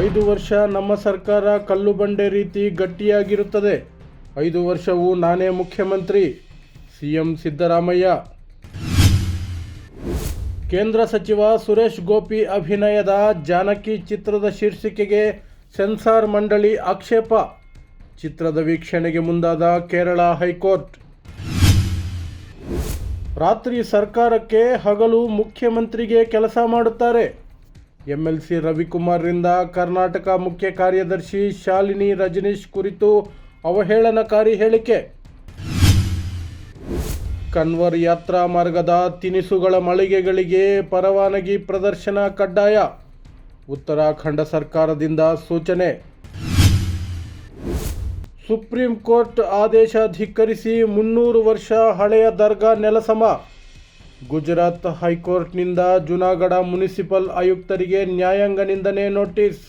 ಐದು ವರ್ಷ ನಮ್ಮ ಸರ್ಕಾರ ಕಲ್ಲು ಬಂಡೆ ರೀತಿ ಗಟ್ಟಿಯಾಗಿರುತ್ತದೆ. ಐದು ವರ್ಷವೂ ನಾನೇ ಮುಖ್ಯಮಂತ್ರಿ. ಸಿಎಂ ಸಿದ್ದರಾಮಯ್ಯ. ಕೇಂದ್ರ ಸಚಿವ ಸುರೇಶ್ ಗೋಪಿ ಅಭಿನಯದ ಜಾನಕಿ ಚಿತ್ರದ ಶೀರ್ಷಿಕೆಗೆ ಸೆನ್ಸಾರ್ ಮಂಡಳಿ ಆಕ್ಷೇಪ. ಚಿತ್ರದ ವೀಕ್ಷಣೆಗೆ ಮುಂದಾದ ಕೇರಳ ಹೈಕೋರ್ಟ್. ರಾತ್ರಿ ಸರ್ಕಾರಕ್ಕೆ ಹಗಲು ಮುಖ್ಯಮಂತ್ರಿಗೆ ಕೆಲಸ ಮಾಡುತ್ತಾರೆ. ಎಂಎಲ್ಸಿ ರವಿಕುಮಾರ್ರಿಂದ ಕರ್ನಾಟಕ ಮುಖ್ಯ ಕಾರ್ಯದರ್ಶಿ ಶಾಲಿನಿ ರಜನೀಶ್ ಕುರಿತು ಅವಹೇಳನಕಾರಿ ಹೇಳಿಕೆ. ಕನ್ವರ್ ಯಾತ್ರಾ ಮಾರ್ಗದ ತಿನಿಸುಗಳ ಮಳಿಗೆಗಳಿಗೆ ಪರವಾನಗಿ ಪ್ರದರ್ಶನ ಕಡ್ಡಾಯ. ಉತ್ತರಾಖಂಡ ಸರ್ಕಾರದಿಂದ ಸೂಚನೆ. ಸುಪ್ರೀಂ ಕೋರ್ಟ್ ಆದೇಶ ಧಿಕ್ಕರಿಸಿ ಮುನ್ನೂರು ವರ್ಷ ಹಳೆಯ ದರ್ಗಾ ನೆಲಸಮ. ಗುಜರಾತ್ ಹೈಕೋರ್ಟ್ನಿಂದ ಜುನಾಗಢ ಮುನಿಸಿಪಲ್ ಆಯುಕ್ತರಿಗೆ ನ್ಯಾಯಾಂಗ ನಿಂದನೆ ನೋಟಿಸ್.